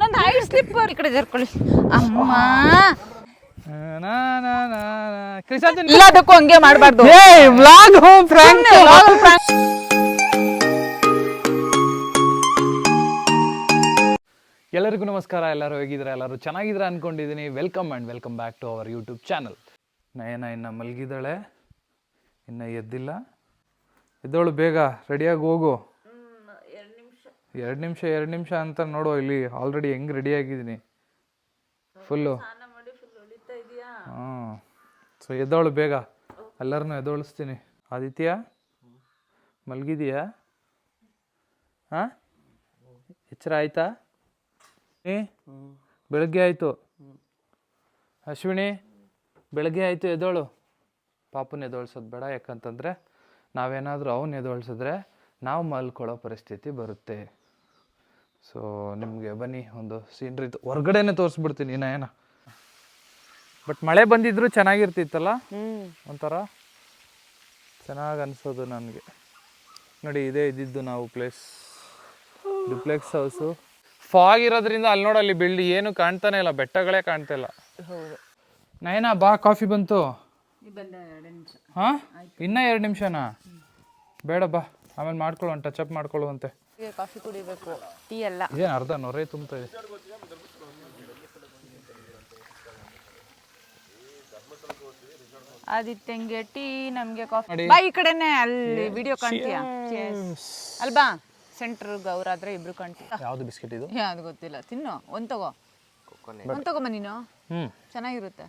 ನಂದು height slip ಈ ಕಡೆ ಜರ್ಕೊಳ್ಳಿ ಅಮ್ಮ. ನಾ ನಾ ನಾ ನಾ. ಎಲ್ಲದಕ್ಕೂ ಹಂಗೆ ಮಾಡಬಾರ್ದು. ಏ ವ್ಲಾಗ್ ಹೋಮ್ ಫ್ರಾಂಕ್ ಎಲ್ಲರಿಗೂ ನಮಸ್ಕಾರ ಎಲ್ಲರೂ ಹೇಗಿದ್ರೆ ಎಲ್ಲರೂ ಚೆನ್ನಾಗಿದ್ರೆ ಅನ್ಕೊಂಡಿದ್ದೀನಿ. Welcome and welcome back to our YouTube channel Nayana ಇನ್ನು ಮಲಗಿದ್ದಾಳೆ ಇನ್ನು ಎದ್ದಿಲ್ಲ. ಎದ್ದೋಳು ಬೇಗ ರೆಡಿಯಾಗಿ ಹೋಗು. ಎರಡು ನಿಮಿಷ ಎರಡು ನಿಮಿಷ ಅಂತ ನೋಡುವ ಇಲ್ಲಿ ಆಲ್ರೆಡಿ ಹೆಂಗೆ ರೆಡಿ ಆಗಿದ್ದೀನಿ. ಫುಲ್ಲು ಹಾಂ. ಸೊ ಎದ್ದೋಳು ಬೇಗ. ಎಲ್ಲರನ್ನೂ ಎದ್ದೋಳಿಸ್ತೀನಿ. ಆದಿತ್ಯ? ಮಲಗಿದೀಯಾ? ಹಾಂ? ಎಚ್ಚರ ಆಯ್ತಾ? ನೀ? ಬೆಳಗ್ಗೆ ಆಯಿತು. ಅಶ್ವಿನಿ ಬೆಳಗ್ಗೆ ಆಯಿತು ಎದ್ದೋಳು. ಪಾಪನ ಎದ್ದೋಳ್ಸೋದು ಬೇಡ ಯಾಕಂತಂದರೆ ನಾವೇನಾದರೂ ಅವನ್ನ ಎದ್ದೋಳ್ಸಿದ್ರೆ ನಾವು ಮಲ್ಕೊಳ್ಳೋ ಪರಿಸ್ಥಿತಿ ಬರುತ್ತೆ. ಸೊ ನಿಮಗೆ ಬನ್ನಿ ಒಂದು ಸೀನ್ರಿ ಹೊರ್ಗಡೆನೆ ತೋರಿಸ್ಬಿಡ್ತೀನಿ ನಯನ. ಬಟ್ ಮಳೆ ಬಂದಿದ್ರು ಚೆನ್ನಾಗಿರ್ತಿತ್ತಲ್ಲ? ಒಂಥರ ಚೆನ್ನಾಗಿ ಅನಿಸೋದು ನನಗೆ. ನೋಡಿ ಇದೇ ಇದ್ದಿದ್ದು ನಾವು ಪ್ಲೇಸ್ ಡುಪ್ಲೆಕ್ಸ್ ಹೌಸು ಫಾಗ್ ಇರೋದ್ರಿಂದ ಅಲ್ಲಿ ನೋಡಿ ಅಲ್ಲಿ ಬಿಲ್ಡಿ ಏನು ಕಾಣ್ತಾನೆ ಇಲ್ಲ ಬೆಟ್ಟಗಳೇ ಕಾಣ್ತಾ ಇಲ್ಲ. ನಯನ ಬಾ ಕಾಫಿ ಬಂತು. ಹಾಂ? ಇನ್ನ ಎರಡು ನಿಮಿಷನಾ? ಬೇಡ ಬಾ. ಆಮೇಲೆ ಮಾಡ್ಕೊಳ್ಳೋ ಟಚ್ ಅಪ್ ಮಾಡ್ಕೊಳ್ಳುವಂತೆ. ಕಾಫಿ ಕುಡಿಬೇಕು. ಟೀ ಎಲ್ಲ ಏನು ಅರ್ಧ ನೊರೆ ತುಂಬ್ತಾ ಇದೆ? ಆದಿತ್ಯಂಗೆ ಟೀ ನಮ್ಗೆ ಕಾಫಿ. ಬಾ ಈ ಕಡೆನೆ ಅಲ್ಲಿ ವಿಡಿಯೋ ಕಾಣ್ತೀಯ? ಅಲ್ಬಾ ಸೆಂಟ್ರ್ ಗೌರಾದ್ರೆ ಇಬ್ರು ಕಾಣ್ತೀಯ. ಯಾವ್ದು ಬಿಸ್ಕೆಟ್ ಇದು? ಅದು ಗೊತ್ತಿಲ್ಲ. ತಿನ್ನು. ಒಂದ್ ತಗೋ. ಒಂದ್ ತಗೊಂಬ ನೀನು. ಚೆನ್ನಾಗಿರುತ್ತೆ.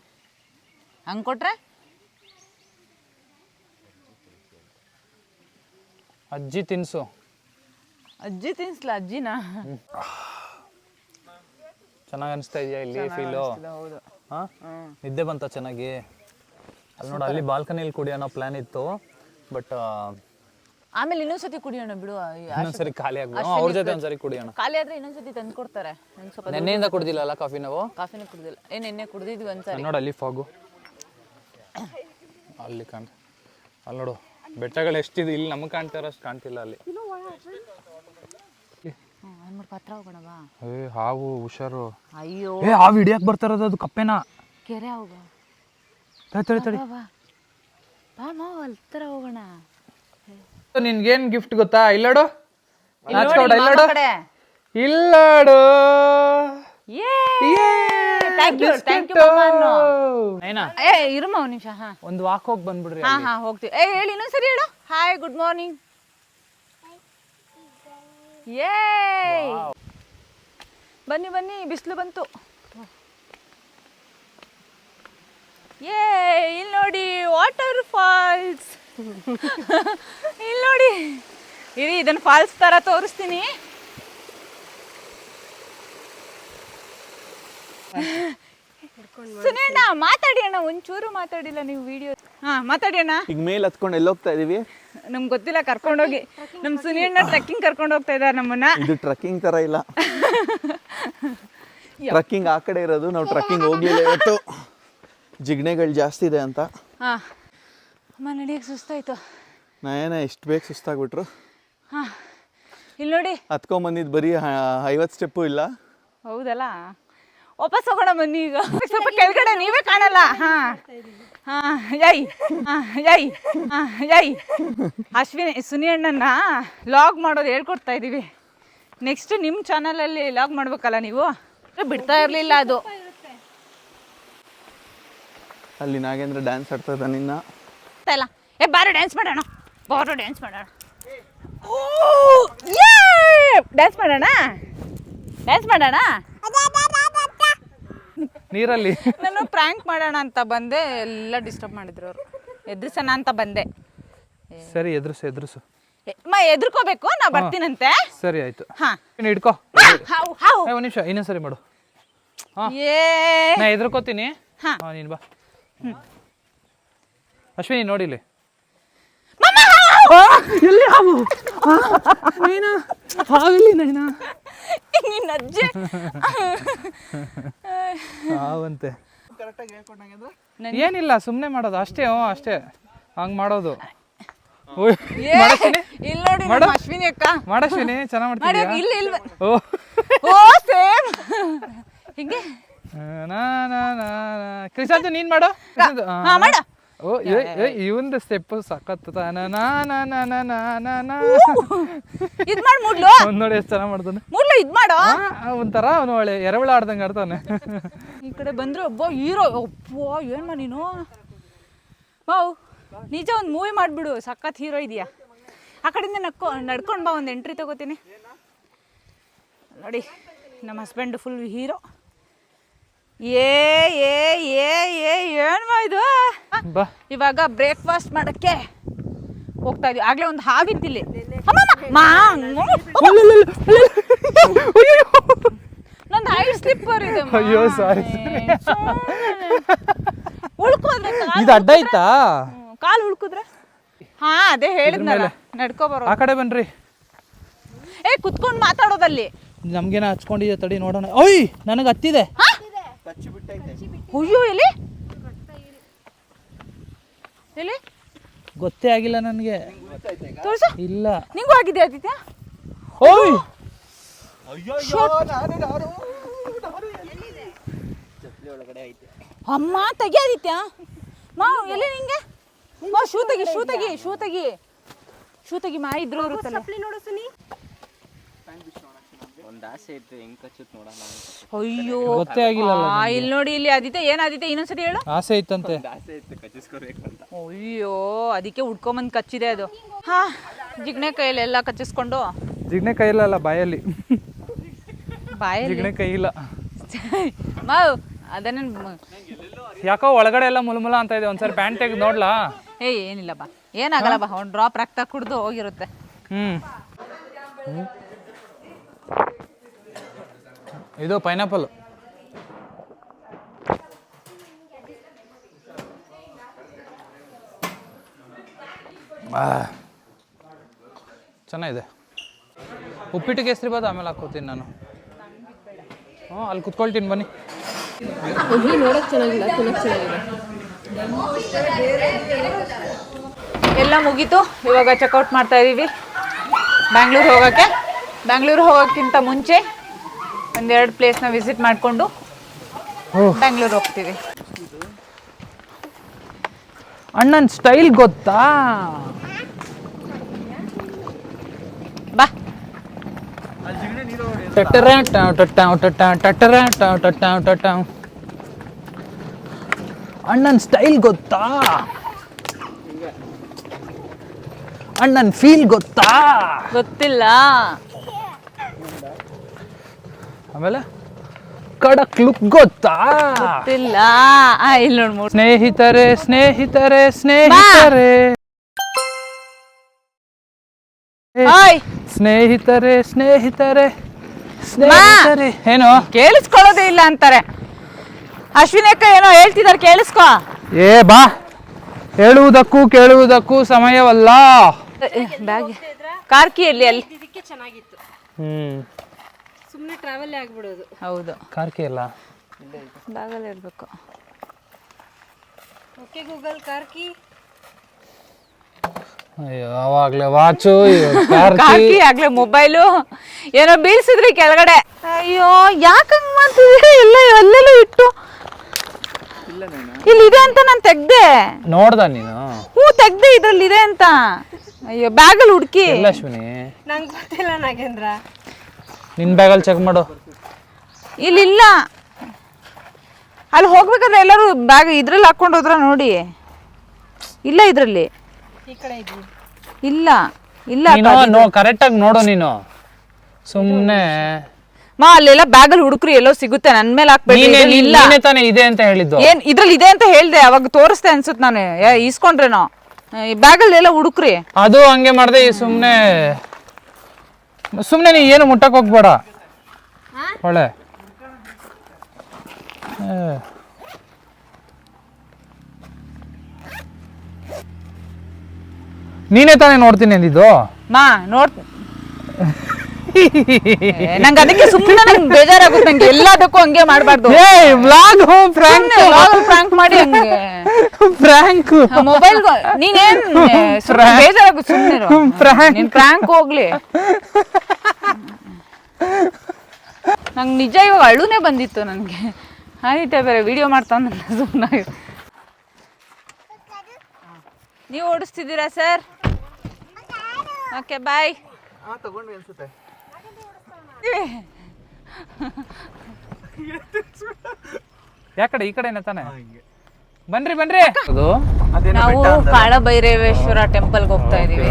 ಹಂಗ್ ಕೊಟ್ರೆ? ಅಜ್ಜಿ ತಿನ್ಸು. ಅಜ್ಜಿ ತಿನ್ಸ್ಲ ಅಜ್ಜಿನ? ಚೆನ್ನಾಗಿ ಅನಿಸ್ತಾ ಇದೆಯಾ ಇಲ್ಲಿ ಫೀಲು ಹೌದು. ಹಾಂ? ನಿದ್ದೆ ಬಂತ ಚೆನ್ನಾಗಿ? ಅಲ್ಲಿ ನೋಡಿ ಅಲ್ಲಿ ಬಾಲ್ಕನಿಯಲ್ಲಿ ಕುಡಿಯೋಣ ಪ್ಲಾನ್ ಇತ್ತು ಬಟ್ ಆಮೇಲೆ ಇನ್ನೊಂದ್ಸತಿ ಕುಡಿಯೋಣ ಬಿಡು ಇನ್ನೊಂದ್ಸರಿ ಖಾಲಿ ಆಗ್ಬೋದು ಅವ್ರ ಜೊತೆ ಒಂದ್ಸರಿ ಕುಡಿಯೋಣ. ಖಾಲಿ ಆದ್ರೆ ಇನ್ನೊಂದ್ಸತಿ ತಂದು ಕೊಡ್ತಾರೆ. ನಂಗೆ ಸ್ವಲ್ಪ ನೆನ್ನೆಯಿಂದ ಕುಡ್ದಿಲ್ಲಲ್ಲ ಕಾಫಿ ನಾವು? ಕಾಫಿನೂ ಕುಡ್ದಿಲ್ಲ. ಏನ್ ನೆನ್ನೆ ಕುಡ್ದಿದ್ವಿ ಒಂದ್ಸರಿ. ನೋಡಿ ಅಲ್ಲಿ ಫಾಗು ಅಲ್ಲಿ ಕಾಣ ಅಲ್ಲಿ ನೋಡು ಬೆಟ್ಟಗಳು ಎಷ್ಟಿದೆ ಇಲ್ಲಿ ನಮಗೆ ಕಾಣ್ತಾ ಇರೋಷ್ಟು ಕಾಣ್ತಿಲ್ಲ ಅಲ್ಲಿ. ಹೋಗೋಣ ಬಾ ಏ ಹಾವು ಹುಷಾರು. ಅಯ್ಯೋ. ಏ ಹಾವು ಹಿಡಿಯಕ್ಕೆ ಬರ್ತಾರದು ಅದು ಕಪ್ಪೆನ. ಕೆರೆ ಹೋಗ ತಡಿ ತಡಿ ತಡಿ. ಬಾ ಬಾ ಬಾ ಮಾವ ಹತ್ರ ಹೋಗೋಣ. ನಿನ್ಗೇನ್ ಗಿಫ್ಟ್ ಗೊತ್ತಾ? ಇಲ್ಲಡು ನಾಚ್ಕೊಡ ಇಲ್ಲಾಡು ಇಲ್ಲಡು ಕಡೆ ಇಲ್ಲಡು ಯೇ! ಥ್ಯಾಂಕ್ ಯು ಥ್ಯಾಂಕ್ ಯು ಏನ ಏ ಇರುಮ ಒಂದ್ ನಿಮಿಷ ಹಾ. ಒಂದು ವಾಕ್ ಹೋಗಿ ಬಂದ್ಬಿಡ್ರಿ ಹಾ ಹಾ ಹೋಗ್ತೀವಿ. ಏ ಹೇಳಿ ಇನ್ನೊಂದ್ಸರಿ ಹೇಳು. ಹಾಯ್ ಗುಡ್ ಮಾರ್ನಿಂಗ್ ಯೇ ಬನ್ನಿ ಬನ್ನಿ ಬಿಸಿಲು ಬಂತು. ಏ ಇಲ್ಲಿ ನೋಡಿ ವಾಟರ್ ಫಾಲ್ಸ್ ಇಲ್ಲಿ ನೋಡಿ. ಇರಿ ಇದನ್ನು ಫಾಲ್ಸ್ ಥರ ತೋರಿಸ್ತೀನಿ. ಸುನೇಣ್ಣ ಮಾತಾಡಿ ಅಣ್ಣ ಒಂಚೂರು ಮಾತಾಡಿಲ್ಲ ನೀವು ವಿಡಿಯೋ ಹಾ ಮಾತಾಡಿ ಅಣ್ಣ. ಈಗ ಮೇಲೆ ಹತ್ಕೊಂಡು ಎಲ್ಲೋಗ್ತಾ ಇದೀವಿ? ನಮ್ಗೆ ಗೊತ್ತಿಲ್ಲ ಕರ್ಕೊಂಡೋಗಿ. ನಮ್ಮ ಸುನೀಣ್ಣ ಟ್ರಕ್ಕಿಂಗ್ ಕರ್ಕೊಂಡು ಹೋಗ್ತಾ ಇದ್ದಾರೆ ನಮ್ಮನ್ನ. ಇದು ಟ್ರಕ್ಕಿಂಗ್ ತರ ಇಲ್ಲ. ಟ್ರಕ್ಕಿಂಗ್ ಆ ಕಡೆ ಇರೋದು ನಾವು ಟ್ರಕ್ಕಿಂಗ್ ಹೋಗ್ಲಿಲ್ಲ ಇವತ್ತು. ಜಿಗ್ಣೆಗಳು ಜಾಸ್ತಿ ಇದೆ ಅಂತ. ಹಾ. ಅಮ್ಮ ನಡಿಯಕ್ಕೆ ಸುಸ್ತಾಯ್ತು. ನಯನ ಎಷ್ಟು ಬೇಗ ಸುಸ್ತಾಗ್ಬಿಟ್ರು? ಹಾಂ. ಇಲ್ಲಿ ನೋಡಿ. ಹತ್ಕೊಂಬಂದಿದ್ದು ಬರೀ ಐವತ್ತು ಸ್ಟೆಪ್ಪು ಇಲ್ಲ. ಹೌದಲ್ಲ? ವಾಪಸ್ ಹೋಗೋಣ ಬನ್ನಿ ಈಗ. ಸ್ವಲ್ಪ ಕೆಳಗಡೆ ನೀವೇ ಕಾಣಲ್ಲ. ಹಾ. ಹಾ ಯೈ. ಹಾ ಯೈ. ಹಾ ಯೈ. ಅಶ್ವಿನಿ ಸುನಿ ಅಣ್ಣನ? ಲಾಗ್ ಮಾಡೋದು ಹೇಳ್ಕೊಡ್ತಾ ಇದ್ದೀವಿ ನೆಕ್ಸ್ಟ್ ನಿಮ್ಮ ಚಾನಲಲ್ಲಿ ಲಾಗ್ ಮಾಡ್ಬೇಕಲ್ಲ ನೀವು? ಬಿಡ್ತಾ ಇರಲಿಲ್ಲ ಅದು. ಅಲ್ಲಿ ನಾಗೇಂದ್ರ ಡ್ಯಾನ್ಸ್ ಆಡ್ತಾ ಇದ್ದಾನೆ ನಿನ್ನ ಗೊತ್ತಾ ಇಲ್ಲ. ಏ ಬಾರೋ ಡ್ಯಾನ್ಸ್ ಮಾಡೋಣ. ಬಾರೋ ಡ್ಯಾನ್ಸ್ ಮಾಡೋಣ. ಡ್ಯಾನ್ಸ್ ಮಾಡೋಣ? ಡ್ಯಾನ್ಸ್ ಮಾಡೋಣ? ನೀರಲ್ಲಿ. ನಾನು ಪ್ರ್ಯಾಂಕ್ ಮಾಡೋಣ ಅಂತ ಬಂದೆ ಎಲ್ಲ ಡಿಸ್ಟರ್ಬ್ ಮಾಡಿದ್ರು ಅವರು. ಎದುರಿಸೋಣ ಅಂತ ಬಂದೆ. ಸರಿ ಎದುರಿಸು ಎದುರಿಸು. ಮ ಎದ್ರಕೋಬೇಕು? ನಾ ಬರ್ತೀನಂತೆ? ಸರಿ ಆಯ್ತು. ಹಾ. ನೀನು ಹಿಡ್ಕೋ. ಹಾವು ಹಾವು. ಏ, ಒಂದ್ ನಿಮಿಷ ಇನ್ನೊಂದ್ಸರಿ ಮಾಡು. ಹಾ. ಏ. ನಾ ಎದುರ್ಕೋತೀನಿ. ಹಾ. ಹಾ ನೀನು ಬಾ. ಅಶ್ವಿನಿ ನೋಡಿಲಿ ಮಮ್ಮ, ಹಾವು! ಎಲ್ಲಿ ಹಾವು? ನೈನಾ? ಹಾವಿಲ್ಲಿ ನೈನಾ? ಅಜ್ಜೆ ಏನಿಲ್ಲ ಸುಮ್ಮನೆ ಮಾಡೋದು. ಅಷ್ಟೇ ಹ್ಞೂ ಅಷ್ಟೇ. ಹಂಗೆ ಮಾಡೋದು. ಓಯ್, ಏ, ಮಾಡಶ್ವಿನಿ? ನೋಡಿ ನಮ್ಮ ಅಶ್ವಿನಿ ಅಕ್ಕ. ಮಾಡಶ್ವಿನಿ ಚೆನ್ನಾಗಿ ಮಾಡಿ ಇಲ್ಲಿ ಇಲ್ಲಿ ಓ. ಓ ಸೇಮ್. ಹಿಂಗೆ ನಾ ನಾ ನಾ ನೀನ್ ಮಾಡು. ಹಾ ಮಾಡ. ಓ ಇವಂದು ಸ್ಟೆಪ್ ನನಾ ಇದು ಮಾಡ್ ಮೂಡ್ಲು. ಅವ್ನ್ ನೋಡಿ ಎಷ್ಟು ಚೆನ್ನಾಗಿ ಮಾಡ್ತಾನೆ. ಮೂಡ್ಲು ಇದು ಮಾಡೋ. ಒಂಥರ ಅವನು ಒಳ್ಳೆ ಎರವಳ ಆಡ್ದಂಗೆ ಆಡ್ತಾನೆ. ಈ ಕಡೆ ಬಂದ್ರೆ ಒಬ್ಬ ಹೀರೋ. ಒಬ್ಬ ಮಾ ನೀನು? ವಾವ್ ನಿಜ ಒಂದು ಮೂವಿ ಮಾಡಿಬಿಡು. ಸಕತ್ ಹೀರೋ ಇದೆಯಾ. ಆ ಕಡೆಯಿಂದ ನಡ್ಕೊ ನಡ್ಕೊಂಡು ಬಾ ಒಂದು ಎಂಟ್ರಿ ತಗೋತೀನಿ. ನೋಡಿ ನಮ್ಮ ಹಸ್ಬೆಂಡ್ ಫುಲ್ ಹೀರೋ ಏ ಏ ಏ ಏ ಏ ಇದು? ಬಾ. ಇವಾಗ ಬ್ರೇಕ್ಫಾಸ್ಟ್ ಮಾಡಕ್ಕೆ ಹೋಗ್ತಾ ಇದೀವಿ. ಆಗ್ಲೇ ಒಂದು ಹಾವಿದ್ದಿಲ್ಲ ಅಮ್ಮಮ್ಮ, ಮಾ ನಂದು ಹೈಟ್ ಸ್ಲಿಪ್ಪರ್ ಇದೆ. ಅಯ್ಯೋ, ಸಾರಿ ಉಳ್ಕೋದ್ರೆ ಕಾಲ್ ಇದು ಅಡ್ಡ ಐತಾ ಕಾಲು ಉಳ್ಕುದ್ರೆ? ಹಾ ಅದೇ ಹೇಳಿದ್ನಲ್ಲ ನಡ್ಕೊ ಬರೋ ಆ ಕಡೆ ಬನ್ರಿ. ಏ ಕುತ್ಕೊಂಡು ಮಾತಾಡೋದಲ್ಲಿ. ನಮ್ಗೇನ ಹಚ್ಕೊಂಡಿದೆ ತಡಿ ನೋಡೋಣ. ಓಯ್ ನನಗೆ ಹತ್ತಿದೆ. ಹಾ? ಅಯ್ಯೋ ಎಲ್ಲಿ ಎಲ್ಲಿ? ಗೊತ್ತೇ ಆಗಿಲ್ಲ ನನಗೆ. ತೋರಿಸು. ಇಲ್ಲ. ನಿಂಗೂ ಆಗಿದೆ ಆದಿತ್ಯ? ಓಯ್ ಅಮ್ಮ ತೆಗಿ ಆದಿತ್ಯ. ಮಾವು ಎಲ್ಲಿ ನಿಂಗೆ? ಮಾ ಶೂ ತೆಗಿ ಶೂ ತೆಗಿ ಶೂ ತೆಗಿ. ಶೂ ತೆಗಿ ಮಾ ಇದ್ರು ಇರುತ್ತಲ್ಲ ಒಂದು ಆಸೆ ಇತ್ತು ಹೆಂಗ್ ಕಚ್ಚುತ್ ನೋಡೋಣ ಅಂತ ಅಯ್ಯೋ. ಗೊತ್ತೇ ಆಗಿಲ್ಲಲ್ಲ ಆ, ಇಲ್ಲಿ ನೋಡಿ ಇಲ್ಲಿ ಆದಿತ್ಯ ಏನಾದಿತ್ಯ ಇನ್ನೊಂದ್ಸತಿ ಹೇಳು. ಆಸೆ ಇತ್ತಂತೆ. ಒಂದು ಆಸೆ ಇತ್ತು ಕಚ್ಚಿಸ್ಕೋಬೇಕು ಅಂತ. ಅಯ್ಯೋ ಅದಕ್ಕೆ ಉಡ್ಕೊಂಬಂದ್ ಕಚ್ಚಿದೆ ಅದು. ಹಾ ಜಿಗ್ನೆ ಕೈಯಲ್ಲಿ ಎಲ್ಲ ಕಚ್ಚಿಸ್ಕೊಂಡು. ಜಿಗ್ನೆ ಕೈ ಇಲ್ಲ ಬಾಯಲ್ಲಿ. ಬಾಯಲ್ಲಿ? ಜಿಗ್ನೆ ಕೈ ಇಲ್ಲ ಮಾವ್ ಅದನ್ನ ಯಾಕೋ ಒಳಗಡೆ ಎಲ್ಲ ಮುಲ್ಮುಲ ಅಂತ ಇದೆ. ಒಂದ್ಸರಿ ಪ್ಯಾಂಟ್ ತೆಗೆದು ನೋಡ್ಲಾ? ಏ ಏನಿಲ್ಲ ಬಾ. ಏನಾಗಲ್ಲ ಬಾ. ಒಂದು ಡ್ರಾಪ್ ರಕ್ತ ಕುಡ್ದು ಹೋಗಿರುತ್ತೆ. ಹ್ಮ್. ಇದು ಪೈನಾಪಲ್ ಚೆನ್ನಾಗಿದೆ. ಉಪ್ಪಿಟ್ಟು ಕೇಸರಿ ಬಾದ ಆಮೇಲೆ ಹಾಕೋತೀನಿ ನಾನು. ಹ್ಞೂ, ಅಲ್ಲಿ ಕುತ್ಕೊಳ್ತೀನಿ, ಬನ್ನಿ. ಎಲ್ಲ ಮುಗೀತು. ಇವಾಗ ಚೆಕ್ಔಟ್ ಮಾಡ್ತಾ ಇದ್ದೀವಿ ಬ್ಯಾಂಗ್ಳೂರ್ ಹೋಗೋಕ್ಕೆ. ಬ್ಯಾಂಗ್ಳೂರ್ ಹೋಗೋಕ್ಕಿಂತ ಮುಂಚೆ ಒಂದೆರಡು ಪ್ಲೇಸ್ನ ವಿಸಿಟ್ ಮಾಡಿಕೊಂಡು ಬೆಂಗ್ಳೂರು ಹೋಗ್ತೀವಿ. ಅಣ್ಣನ ಸ್ಟೈಲ್ ಗೊತ್ತಾ? ಬಾ. ಟಟ್ಟರ ಟಾವ್ ಟಟ್ಟಾವ್ ಟಟ್ಟಾವ್ ಟಟ್ಟರ ಟಾವ್ ಟಟ್ಟಾವ್ ಟಟ್ಟಾವ್ ಅಣ್ಣನ ಸ್ಟೈಲ್ ಗೊತ್ತಾ? ಅಣ್ಣನ ಫೀಲ್ ಗೊತ್ತಾ? ಗೊತ್ತಿಲ್ಲ. ಆಮೇಲೆ ಕಡಕ್ ಲುಕ್ ಗೊತ್ತಾ? ಗೊತ್ತಿಲ್ಲ. ಆ ಇಲ್ಲಿ ನೋಡಿ ಸ್ನೇಹಿತರೆ ಸ್ನೇಹಿತರೆ ಸ್ನೇಹಿತರೆ. ಓಯ್. ಸ್ನೇಹಿತರೆ ಸ್ನೇಹಿತರೆ ಸ್ನೇಹಿತರೆ. ಏನು? ಕೇಳಿಸ್ಕೊಳ್ಳೋದೇ ಇಲ್ಲ ಅಂತಾರೆ. ಅಶ್ವಿನಿ ಅಕ್ಕ ಏನೋ ಹೇಳ್ತಿದಾರೆ ಕೇಳಿಸ್ಕೊ. ಏ ಬಾ. ಹೇಳುವುದಕ್ಕೂ ಕೇಳುವುದಕ್ಕೂ ಸಮಯವಲ್ಲ. ಬ್ಯಾಗ್. ಕಾರ್ಕಿಯಲ್ಲಿ ಅಲ್ಲಿ ಇದಕ್ಕೆ ಚೆನ್ನಾಗಿತ್ತು. ಹ್ಮ್. ಟ್ರಾವೆಲ್ ಆಗ್ಬಿಡೋದು. ಹೌದು. ಕಾರ್ಕೆ ಇಲ್ಲ? ಬ್ಯಾಗಲ್ಲಿ ಇರಬೇಕು. ಓಕೆ ಗೂಗಲ್ ಕಾರ್ಕಿ. ಅಯ್ಯೋ ಅವಾಗ್ಲೇ ವಾಚು ಕಾರ್ಕಿ. ಕಾರ್ಕಿ ಆಗ್ಲೇ ಮೊಬೈಲು ಏನೋ ಬೀಳ್ಸಿದ್ರಿ ಕೆಳಗಡೆ. ಅಯ್ಯೋ ಯಾಕಂಗ್ ಮಾಡ್ತಿದ್ರಿ ಎಲ್ಲ ಅಲ್ಲೆಲ್ಲೂ ಇಟ್ಟು. ಇಲ್ಲಿ ಇದೆ ಅಂತ ನಾನು ತೆಗ್ದೆ. ನೋಡ್ದ ನೀನು? ಹ್ಞೂ ತೆಗ್ದೆ ಇದ್ರಲ್ಲಿ ಇದೆ ಅಂತ. ಅಯ್ಯೋ ಬ್ಯಾಗಲ್ಲಿ ಹುಡುಕಿ. ಇಲ್ಲ ಅಶ್ವಿನಿ ನಂಗೆ ಗೊತ್ತಿಲ್ಲ ನಾಗೇಂದ್ರ. ನಿನ್ ಬ್ಯಾಗಲ್ಲಿ ಚೆಕ್ ಮಾಡು. ಇಲ್ಲಿಲ್ಲ. ಅಲ್ಲಿ ಹೋಗ್ಬೇಕಂದ್ರೆ ಎಲ್ಲರೂ ಬ್ಯಾಗ್ ಇದ್ರಲ್ಲಿ ಹಾಕೊಂಡು ಹೋದ್ರ ನೋಡಿ. ಇಲ್ಲ ಇದ್ರಲ್ಲಿ. ಈ ಕಡೆ ಇದ್ವಿ. ಇಲ್ಲ ಇಲ್ಲ ನೀನು ನೋ ಕರೆಕ್ಟಾಗಿ ನೋಡು ನೀನು. ಸುಮ್ಮನೆ ಮಾ ಅಲ್ಲೆಲ್ಲ ಬ್ಯಾಗಲ್ಲಿ ಹುಡುಕ್ರಿ ಎಲ್ಲೋ ಸಿಗುತ್ತೆ. ನನ್ ಮೇಲೆ ಹಾಕ್ಬೇಡಿ. ಇಲ್ಲ. ತಾನೇ ಇದೆ ಅಂತ ಹೇಳಿದ್ದು. ಏನ್ ಇದ್ರಲ್ಲಿ ಇದೆ ಅಂತ ಹೇಳ್ದೆ. ಅವಾಗ ತೋರಿಸ್ದೆ ಅನ್ಸುತ್ತೆ ನಾನು. ಈ ಬ್ಯಾಗಲ್ಲಿ ಎಲ್ಲ ಹುಡುಕ್ರಿ. ಅದು ಹಂಗೆ ಮಾಡಿದೆ ಸುಮ್ನೆ. ಸುಮ್ಮನೆ ಸುಮ್ಮನೆ ನೀ ಏನು ಮುಟ್ಟಕ್ಕೆ ಹೋಗ್ಬೇಡ. ಒಳ್ಳೆ. ನೀನೇ ತಾನೇ ನೋಡ್ತೀನಿ ಅಂದಿದ್ದು? ಮಾ ನೋಡ್ ಏ, ನಂಗೆ ಅದಕ್ಕೆ ಸುಮ್ಮನೆ ನಂಗೆ ಬೇಜಾರಾಗುತ್ತೆ ನಂಗೆ ಎಲ್ಲದಕ್ಕೂ ಹಂಗೆ ಮಾಡಬಾರ್ದು. ಏ ವ್ಲಾಗ್ ಫ್ರಾಂಕ್ ಫ್ರಾಂಕ್ ಮಾಡಿ ಹಂಗೆ. ಫ್ರಾಂಕ್ ಮೊಬೈಲ್ ನೀನೇನ್ ಸುಮ್ಮನೆ ಸುಮ್ಮನಿರು ನಿನ್ ಪ್ರ್ಯಾಂಕ್ ಹೋಗ್ಲಿ. ನಂಗೆ ನಿಜ ಇವಾಗ ಅಳುನೇ ಬಂದಿತ್ತು ನನಗೆ ಆದಿತ್ಯ ಬೇರೆ ವಿಡಿಯೋ ಮಾಡ್ತಾನ ಸುಮ್ಮನೆ ನೀವು ಓಡಿಸ್ತಿದ್ದೀರಾ ಸರ್? ಓಕೆ ಬಾಯ್ ತಗೊಂಡ್ವಿ ಅನ್ಸುತ್ತೆ. ಯಾಕಡೆ ಈ ಕಡೆನೆ ತಾನೆ? ಬನ್ರಿ ಬನ್ರಿ. ಅದು? ನಾವು ಕಾಳಭೈರವೇಶ್ವರ ಟೆಂಪಲ್ಗೆ ಹೋಗ್ತಾ ಇದೀವಿ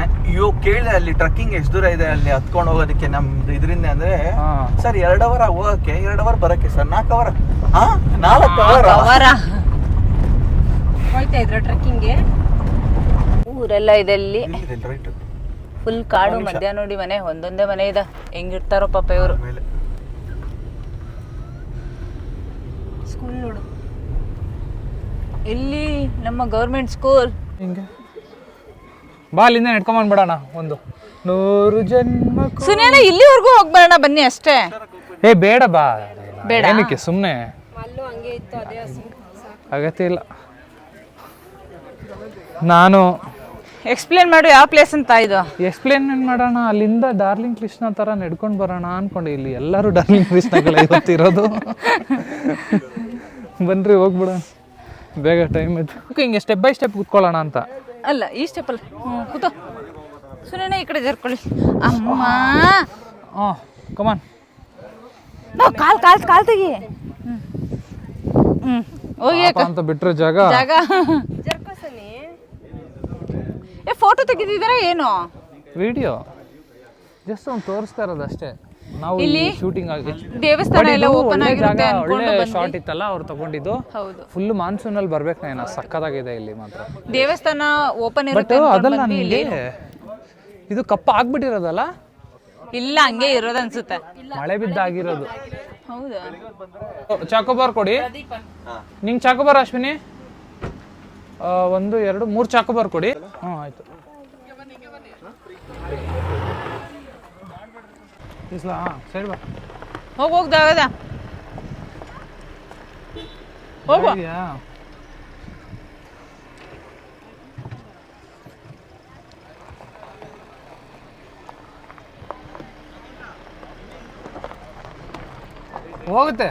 ಅಯ್ಯೋ ಕೇಳಿದೆ ಅಲ್ಲಿ ಟ್ರಕ್ಕಿಂಗ್ ಎಷ್ಟು ದೂರ ಇದೆ ಅಲ್ಲಿ ಹತ್ಕೊಂಡು ಹೋಗೋದಕ್ಕೆ ನಮ್ದು ಇದರಿಂದ ಅಂದ್ರೆ ಹಾ. ಸರ್ ಎರಡು ಅವರ್ ಹೋಗಕ್ಕೆ ಎರಡು ಅವರ್ ಬರಕ್ಕೆ ಸರ್ ನಾಲ್ಕು ಅವರ್ ಹಾ? ನಾಲ್ಕು ಅವರ್ ಅವರ ಹೋಯ್ತಾ ಇದ್ರ ಟ್ರೆಕ್ಕಿಂಗ್ಗೆ ಊರೆಲ್ಲ ಇದೆ ಇಲ್ಲಿ ರೈಟ್ ಫುಲ್ ಕಾಡು ಮಧ್ಯ ನೋಡಿ ಮನೆ ಒಂದೊಂದೇ ಮನೆ ಇದೆ. ಹೆಂಗಿರ್ತಾರೋ ಪಾಪ ಇವರು. ಸ್ಕೂಲ್ ನೋಡು. ಇಲ್ಲಿ ನಮ್ಮ ಗೌರ್ಮೆಂಟ್ ಸ್ಕೂಲ್ ಹಿಂಗೆ. ಬಾ ಅಲ್ಲಿಂದ ಬಿಡೋಣ ಒಂದು. ನೂರು ಜನ್ಮ ಸುನೇನ ಇಲ್ಲಿವರೆಗೂ ಹೋಗ್ಬರೋಣ ಬನ್ನಿ ಅಷ್ಟೇ. ಏ ಬೇಡ ಬಾ. ಬೇಡ? ಏನಕ್ಕೆ ಸುಮ್ಮನೆ ಅಲ್ಲೂ ಹಂಗೆ ಇತ್ತು ಅದೇ ಹಸು. ಅಗತ್ಯ ಇಲ್ಲ. ನಾನು ಎಕ್ಸ್ಪ್ಲೇನ್ ಮಾಡು ಯಾವ ಪ್ಲೇಸ್ ಅಂತ ಇದು. ಎಕ್ಸ್ಪ್ಲೇನ್ ಮಾಡೋಣ? ಅಲ್ಲಿಂದ ಡಾರ್ಲಿಂಗ್ ಕೃಷ್ಣ ತರ ನಡ್ಕೊಂಡು ಬರೋಣ ಅನ್ಕೊಂಡು ಇಲ್ಲಿ. ಎಲ್ಲರೂ ಡಾರ್ಲಿಂಗ್ ಕೃಷ್ಣಗಳೇ ಇವತ್ತಿರೋದು. ಬನ್ರಿ ಹೋಗ್ಬಿಡ ಬೇಗ ಟೈಮ್ ಆಯ್ತು. ಹಿಂಗೆ ಸ್ಟೆಪ್ ಬೈ ಸ್ಟೆಪ್ ಕುತ್ಕೊಳ್ಳೋಣ ಅಂತ. ಅಲ್ಲ ಈ ಸ್ಟೆಪ್ಪಲ್ ಹ್ಞೂ ಕೂತೋ. ಸುನೇನೆ ಈ ಕಡೆ ಜರ್ಕೊಳ್ಳಿ ಅಮ್ಮ! ಹಾಂ ಕಮಾನ್ ನಾವು ಕಾಲ್ ಕಾಲ್ ಕಾಲ್ ತೆಗಿ. ಹ್ಞೂ ಹ್ಞೂ ಹೋಗಿ. ಅಂತ ಬಿಟ್ರೆ ಜಾಗ. ಜಾಗ. ಫೋಟೋ ತೆಗೆದಿದ್ರೆ ಏನು? ವಿಡಿಯೋ. ಜಸ್ಟ್ ಒಂದು ತೋರಿಸ್ತಾ ಇರೋದು ಅಷ್ಟೇ. ನಾವು ಇಲ್ಲಿ ಶೂಟಿಂಗ್ ಆಗಿ ದೇವಸ್ಥಾನ ಎಲ್ಲ ಓಪನ್ ಆಗಿರುತ್ತೆ ಅನ್ಕೊಂಡು ಒಳ್ಳೆ. ಶಾರ್ಟ್ ಇತ್ತಲ್ಲ ಅವ್ರು ತಗೊಂಡಿದ್ದು. ಹೌದು. ಫುಲ್ ಮಾನ್ಸೂನ್ ಅಲ್ಲಿ ಬರ್ಬೇಕು ನಾನು ಸಕ್ಕತ್ತಾಗಿದೆ ಇಲ್ಲಿ ಮಾತ್ರ. ದೇವಸ್ಥಾನ ಓಪನ್ ಇರುತ್ತೆ ಅದಲ್ಲ ನಿಮಗೆ ಇದು ಕಪ್ಪ ಆಗ್ಬಿಟ್ಟಿರೋದಲ್ಲ? ಇಲ್ಲ ಹಂಗೆ ಇರೋದು ಅನ್ಸುತ್ತೆ. ಮಳೆ ಬಿದ್ದಾಗಿರೋದು. ಹೌದಾ? ಚಾಕೋಬಾರ್ ಕೊಡಿ. ನಿಂಗೆ ಚಾಕೋಬಾರ್ ಅಶ್ವಿನಿ? ಒಂದು ಎರಡು ಮೂರು ಚಾಕೋಬಾರ್ ಕೊಡಿ ಹ್ಞೂ ಆಯ್ತು. ಇಸ್ಲಾ ಹಾಂ ಸರಿ ಬಾ. ಹೋಗ್ ಹೋಗ್ ದಾವದ ಹೋಗು ಹೋಗುತ್ತೆ.